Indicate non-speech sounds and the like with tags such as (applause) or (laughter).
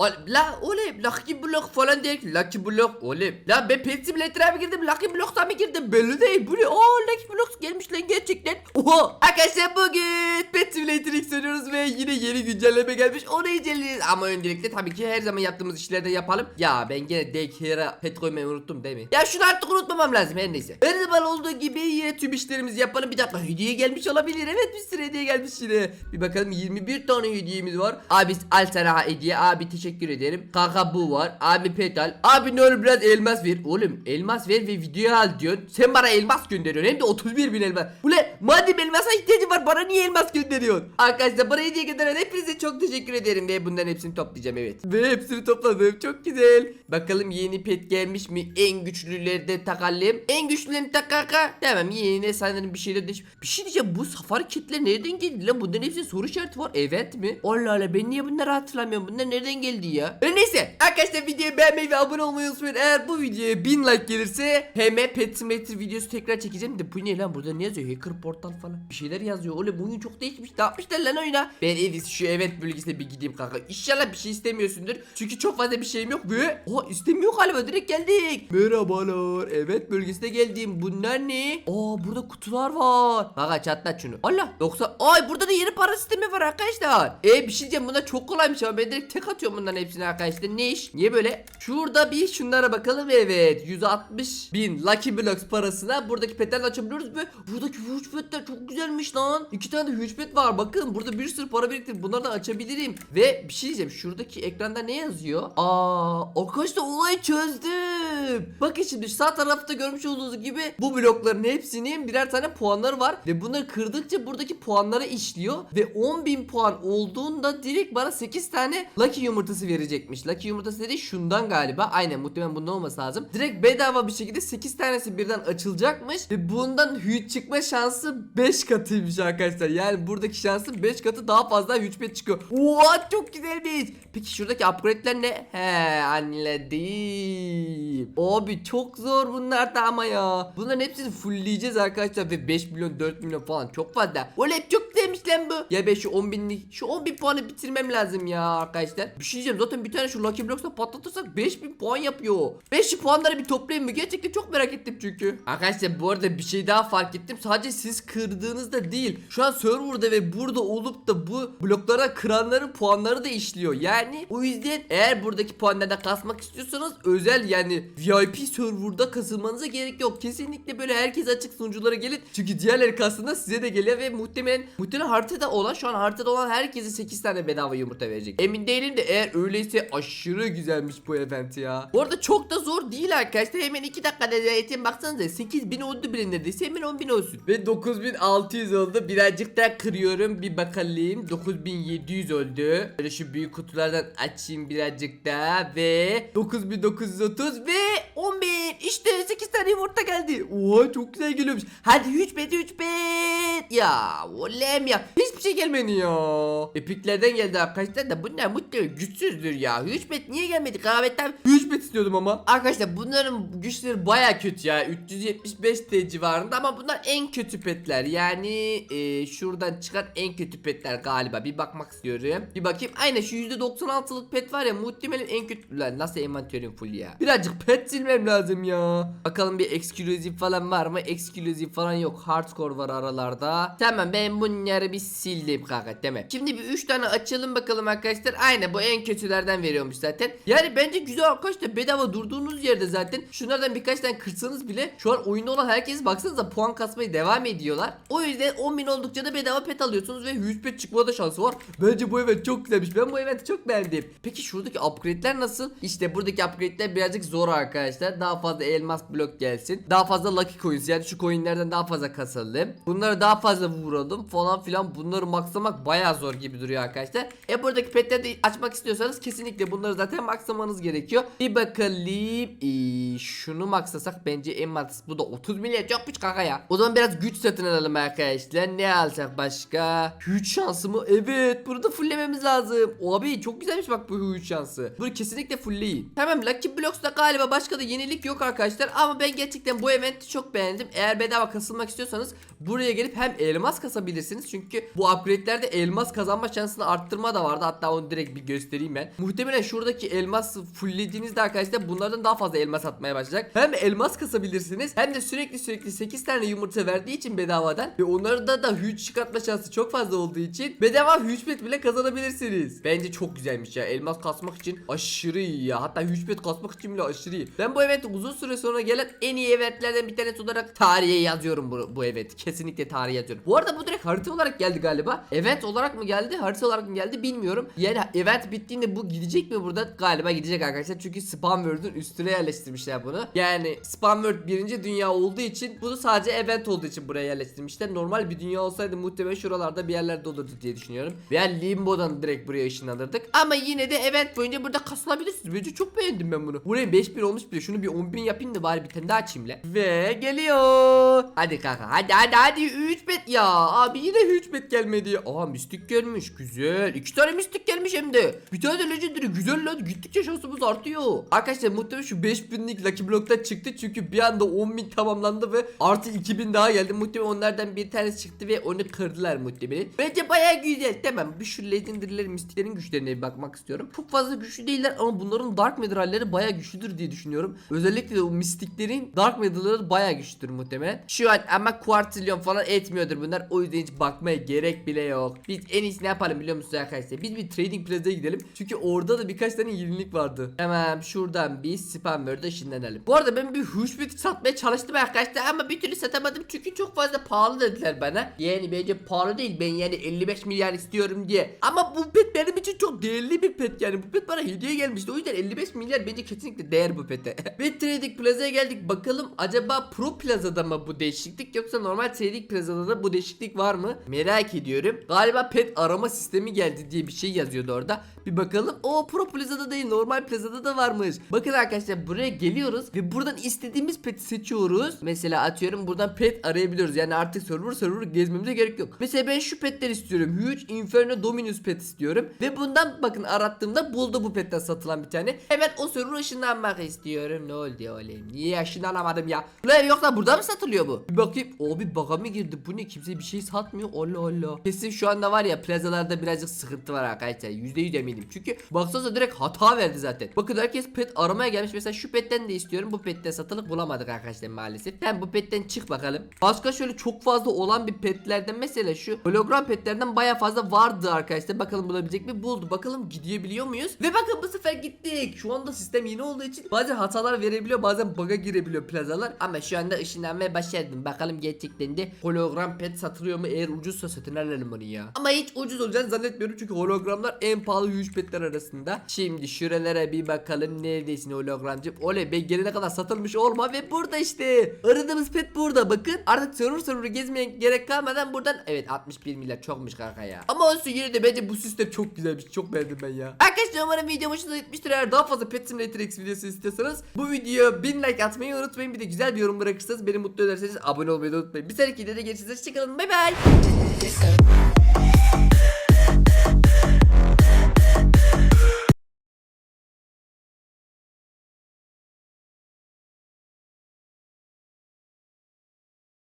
La oğlum Lucky Block falan değil Lucky Block oğlum La ben Pet Simulator'a mı girdim Lucky Block'ta mı girdim? Belli değil Bu ne? Aa Lucky Block gelmiş lan gerçekten. Oha arkadaşlar bugün Pet Simulator X ve yine yeni güncelleme gelmiş onu inceleyeceğiz Ama öncelikle tabii ki her zaman yaptığımız işleri de yapalım. Ya ben gene Daycare'a pet koymayı unuttum değil mi? Ya şunu artık unutmamam lazım her neyse. Her zaman olduğu gibi yine tüm işlerimizi yapalım. Bir dakika hediye gelmiş olabilir. Evet bir sürü hediye gelmiş yine. Bir bakalım 21 tane hediyemiz var. Abi al sana hediye. Abi teşekkür ederim. Kanka bu var. Abi petal. Abi ne olur biraz elmas ver. Oğlum elmas ver ve videoya al diyorsun. Sen bana elmas gönderiyorsun. Hem de 31 bin elmas. Ulan madem elmasa ihtiyacım var bana niye elmas gönderiyorsun? Arkadaşlar bana hediye gönderen hepinize çok teşekkür ederim Ve bunların hepsini toplayacağım evet. Ve hepsini topladım. Çok güzel. Bakalım yeni pet gelmiş mi? En güçlüleri de takalım. En güçlülerini tak kanka Tamam yeni sanırım bir şeyler değiş Bir şey diyeceğim bu safari kitler nereden geldi lan? Bunların hepsinin soru işareti var. Evet mi? Allah Allah ben niye bunları hatırlamıyorum? Bunlar nereden geldi ya. E neyse arkadaşlar videoyu beğenmeyi ve abone olmayı unutmayın. Eğer bu videoya 1000 like gelirse hemen Pet Simulator videosu tekrar çekeceğim. De bu ne lan? Burada ne yazıyor? Hacker portal falan. Bir şeyler yazıyor. Oğlum oyun çok değişmiş. Ne yapmışlar lan oyuna? Ben en iyisi şu event bölgesine bir gideyim kanka. İnşallah bir şey istemiyorsundur. Çünkü çok fazla bir şeyim yok ve Oha istemiyor galiba. Direkt geldik. Merhabalar. Evet bölgesine geldim. Bunlar ne? Aa burada kutular var. Kanka çatlat şunu. Allah! Yoksa ay burada da yeni para sistemi var arkadaşlar. E bir şey diyeceğim. Bunlar çok kolaymış ama ben direkt tek atıyorum bunların hepsini arkadaşlar. Ne iş? Niye böyle? Şurada bir şunlara bakalım. Evet 160 bin Lucky Blocks parasına buradaki petleri de açabiliyoruz ve buradaki huge petler çok güzelmiş lan. İki tane de huge pet var. Bakın burada bir sürü para biriktirip bunları da açabilirim. Ve bir şey diyeceğim. Şuradaki ekranda ne yazıyor? Aa arkadaşlar olayı çözdüm. Bakın şimdi sağ tarafta görmüş olduğunuz gibi bu blokların hepsinin birer tane puanları var. Ve bunları kırdıkça buradaki puanları işliyor. Ve 10.000 puan olduğunda direkt bana 8 tane Lucky yumurtası verecekmiş. Lucky yumurtası dediği şundan galiba. Aynen muhtemelen bundan olması lazım. Direkt bedava bir şekilde 8 tanesi birden açılacakmış ve bundan huge çıkma şansı 5 katıymış arkadaşlar. Yani buradaki şansın 5 katı daha fazla huge pet çıkıyor. Oha çok güzelmiş. Peki şuradaki upgrade'ler ne? He anladım. Abi çok zor bunlar da ama ya. Bunların hepsini fullleyeceğiz arkadaşlar ve 5 milyon 4 milyon falan çok fazla. Oley çok güzelmiş lan bu. Ya ben şu 10 binlik şu 10 bin puanı bitirmem lazım ya arkadaşlar. Bir şey diyeceğim zaten bir tane şu Lucky Blocks'la patlatırsak 5000 puan yapıyor. 5 puanları bir toplayayım mı? Gerçekten çok merak ettim çünkü. Arkadaşlar bu arada bir şey daha fark ettim. Sadece siz kırdığınızda değil. Şu an serverda ve burada olup da bu bloklara kıranların puanları da işliyor. Yani o yüzden eğer buradaki puanlardan kasmak istiyorsanız özel yani VIP serverda kasılmanıza gerek yok. Kesinlikle böyle herkes açık sunuculara gelin. Çünkü diğerleri kastında size de geliyor ve muhtemelen muhtemelen haritada olan şu an haritada olan herkese 8 tane bedava yumurta verecek. Emin değilim de eğer öyleyse aşırı güzelmiş bu event ya. Bu arada çok da zor değil arkadaşlar. Hemen 2 dakikada zaten baksanıza 8000 oldu bile neredeyse hemen 10000 olsun. Ve 9600 oldu. Birazcık daha kırıyorum. Bir bakalım. 9700 oldu. Böyle şu büyük kutulardan açayım birazcık daha ve 9930 ve 10000 işte 8 tane yumurta geldi. Oha çok güzel geliyormuş. Hadi 3 bet 3 bet. Ya olem ya. Hiçbir şey gelmedi ya. Epiklerden geldi arkadaşlar da bunlar mutlaka güçsüzdür ya. 3 bet niye gelmedi? Kahvetten 3 bet istiyordum ama. Arkadaşlar bunların güçleri baya kötü ya. 375 T civarında ama bunlar en kötü petler. Yani e, şuradan çıkan en kötü petler galiba. Bir bakmak istiyorum. Bir bakayım. Aynen şu %96'lık pet var ya muhtemelen en kötü. Lan nasıl envanterim full ya. Birazcık pet silmem lazım ya. Bakalım bir eksklusif falan var mı? Eksklusif falan yok. Hardcore var aralarda. Tamam ben bunları bir sildim kanka değil mi? Şimdi bir 3 tane açalım bakalım arkadaşlar. Aynen bu en kötülerden veriyormuş zaten. Yani bence güzel arkadaşlar bedava durduğunuz yerde zaten şunlardan birkaç tane kırsanız bile şu an oyunda olan herkes baksanıza puan kasmaya devam ediyorlar. O yüzden 10.000 oldukça da bedava pet alıyorsunuz ve 100 pet çıkma da şansı var. Bence bu event çok güzelmiş. Ben bu eventi çok beğendim. Peki şuradaki upgrade'ler nasıl? İşte buradaki upgrade'ler birazcık zor arkadaşlar. Daha fazla elmas blok gelsin. Daha fazla lucky coins yani şu coinlerden daha fazla kasalım. Bunları daha fazla vuralım falan filan. Bunları maxlamak baya zor gibi duruyor arkadaşlar. E buradaki petleri de açmak istiyorsanız kesinlikle bunları zaten maxlamanız gerekiyor. Bir bakalım. Ee, şunu maxlasak bence en mantıklısı bu da 30 milyar çokmuş kanka ya. O zaman biraz güç satın alalım arkadaşlar. Ne alsak başka? Güç şansı mı? Evet. Bunu da fulllememiz lazım. Abi çok güzelmiş bak bu güç şansı. Bunu kesinlikle fullleyin. Tamam Lucky Blocks'ta galiba başka da yenilik yok arkadaşlar ama ben gerçekten bu eventi çok beğendim. Eğer bedava kasılmak istiyorsanız buraya gelip hem elmas kasabilirsiniz. Çünkü bu upgrade'lerde elmas kazanma şansını arttırma da vardı. Hatta onu direkt bir göstereyim ben. Muhtemelen şuradaki elmas fulllediğinizde arkadaşlar bunlardan daha fazla elmas atmaya başlayacak. Hem elmas kasabilirsiniz hem de sürekli sürekli 8 tane yumurta verdiği için bedavadan ve onlarda da huge çıkartma şansı çok fazla olduğu için bedava huge pet bile kazanabilirsiniz. Bence çok güzelmiş ya. Elmas kasmak için aşırı iyi ya. Hatta huge pet kasmak için bile aşırı iyi. Ben bu eventi uzun süre sonra gelen en iyi eventlerden bir tanesi olarak tarihe yazıyorum bu, bu event. Kesinlikle tarihe yazıyorum. Bu arada bu direkt harita olarak geldi galiba. Event olarak mı geldi, harita olarak mı geldi bilmiyorum. Yani event bittiğinde bu gidecek mi burada? Galiba gidecek arkadaşlar. Çünkü Spam World'ün üstüne yerleştirmişler bunu. Yani Spam World birinci dünya olduğu için bunu sadece event olduğu için buraya yerleştirmişler. Normal bir dünya olsaydı muhtemelen şuralarda bir yerlerde olurdu diye düşünüyorum. Veya Limbo'dan direkt buraya ışınlanırdık. Ama yine de event boyunca burada kasılabilirsiniz. Bence çok beğendim ben bunu. Buraya 5000 olmuş bile. Şunu bir 10000 yapayım da bari bir tane daha açayım le. Ve geliyor. Hadi kanka hadi hadi hadi 3 bet ya. Abi yine 3 bet gelmedi. Aa mistik gelmiş. Güzel. 2 tane mistik gelmiş hem de. Bir tane de legendary. Güzel lan. Gittikçe şansımız artıyor. Arkadaşlar muhtemelen şu 5000'lik Lucky Block'tan çıktı. Çünkü bir anda 10.000 tamamlandı ve artı 2000 daha geldi. Muhtemelen onlardan bir tanesi çıktı ve onu kırdılar muhtemelen. Bence baya güzel. Tamam bir şu legendary'lerin mistiklerin güçlerine bir bakmak istiyorum. Çok fazla güçlü değiller ama bunların Dark Matter halleri baya güçlüdür diye düşünüyorum. Özellikle de o mistiklerin Dark Matter'ları baya güçlüdür muhtemelen. Şu an ama kuartilyon falan etmiyordur bunlar. O yüzden hiç bakmaya gerek bile yok. Biz en iyisi ne yapalım biliyor musunuz arkadaşlar? Biz bir trading plaza'ya gidelim. Çünkü orada da birkaç tane yenilik vardı. Hemen şuradan bir spam word'e ışınlanalım. Bu arada ben bir huş bit satmaya çalıştım arkadaşlar ama bir türlü satamadım çünkü çok fazla pahalı dediler bana. Yani bence pahalı değil ben yani 55 milyar istiyorum diye. Ama bu pet benim için çok değerli bir pet yani bu pet bana hediye gelmişti. O yüzden 55 milyar bence kesinlikle değer bu pete. (laughs) (laughs) Ve Trading Plaza'ya geldik bakalım acaba Pro Plaza'da mı bu değişiklik yoksa normal Trading Plaza'da da bu değişiklik var mı? Merak ediyorum. Galiba pet arama sistemi geldi diye bir şey yazıyordu orada. Bir bakalım. O Pro Plaza'da değil normal Plaza'da da varmış. Bakın arkadaşlar buraya geliyoruz ve buradan istediğimiz peti seçiyoruz. Mesela atıyorum buradan pet arayabiliyoruz. Yani artık server server gezmemize gerek yok. Mesela ben şu petler istiyorum. Huge Inferno Dominus pet istiyorum. Ve bundan bakın arattığımda buldu bu petten satılan bir tane. Hemen o server ışınlanmak istiyorum. Ne oldu oğlum? Niye ışınlanamadım ya? Ulan yoksa burada mı satılıyor bu? Bir bakayım. O bir baka mı girdi? Bu ne? Kimse bir şey satmıyor. Allah Allah. Kesin şu anda var ya plazalarda birazcık sıkıntı var arkadaşlar. %100 eminim. Çünkü baksanıza direkt hata verdi zaten. Bakın herkes pet aramaya gelmiş. Mesela şu petten de istiyorum. Bu petten satılık bulamadık arkadaşlar maalesef. Sen bu petten çık bakalım. Başka şöyle çok fazla olan bir petlerden mesela şu hologram petlerden baya fazla vardı arkadaşlar. Bakalım bulabilecek mi? Buldu. Bakalım gidebiliyor muyuz? Ve bakın bu sefer gittik. Şu anda sistem yeni olduğu için bazen hatalar verebiliyor. Bazen bug'a girebiliyor plazalar. Ama şu anda ışınlanmaya başladım. Bakalım gerçekten hologram pet satılıyor mu? Eğer ucuzsa satın alalım onu ya. Ama hiç ucuz olacağını zannetmiyorum. Çünkü hologramlar en pahalı huge petler arasında. Şimdi şuralara bir bakalım. Neredesin hologramcım? Oley be gelene kadar satılmış olma ve burada işte. Aradığımız pet burada bakın. Artık server server gezmeye gerek kalmadan buradan evet 61 milyar çokmuş kanka ya. Ama olsun yine de bence bu sistem çok güzelmiş. Çok beğendim ben ya. Arkadaşlar umarım video hoşunuza gitmiştir. Eğer daha fazla Pet Simulator X videosu istiyorsanız bu videoya 1000 like atmayı unutmayın. Bir de güzel bir yorum bırakırsanız beni mutlu ederseniz abone olmayı da unutmayın. Bir sonraki videoda görüşürüz. Hoşçakalın. Bay bay.